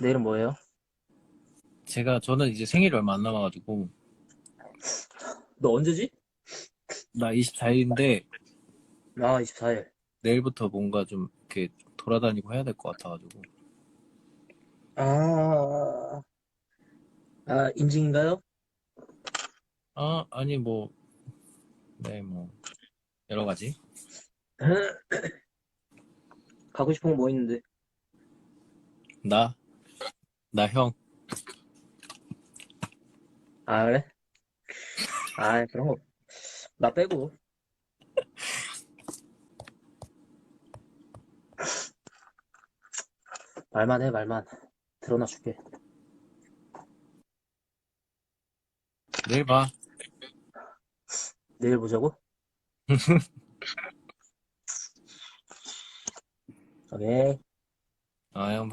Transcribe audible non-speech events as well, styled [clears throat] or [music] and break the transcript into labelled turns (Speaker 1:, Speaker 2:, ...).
Speaker 1: 내일은 뭐예요?
Speaker 2: 제가, 저는 이제 생일이 얼마 안 남아가지고,
Speaker 1: 너 언제지?
Speaker 2: 나 24일인데,
Speaker 1: 아, 24일.
Speaker 2: 내일부터 뭔가 좀 이렇게 돌아다니고 해야 될 것 같아가지고.
Speaker 1: 아, 아, 인증인가요?
Speaker 2: 아, 아니, 뭐, 네, 뭐, 여러 가지. [clears throat]
Speaker 1: 가고 싶은 거 뭐 있는데?
Speaker 2: 나, 나 형.
Speaker 1: 아, 그래? 아, 그런 거. 나 빼고. 말만 해, 말만. 드러나 줄게.
Speaker 2: 내일 봐.
Speaker 1: 내일 보자고? [laughs] 오케이.
Speaker 2: 아, 형 봐.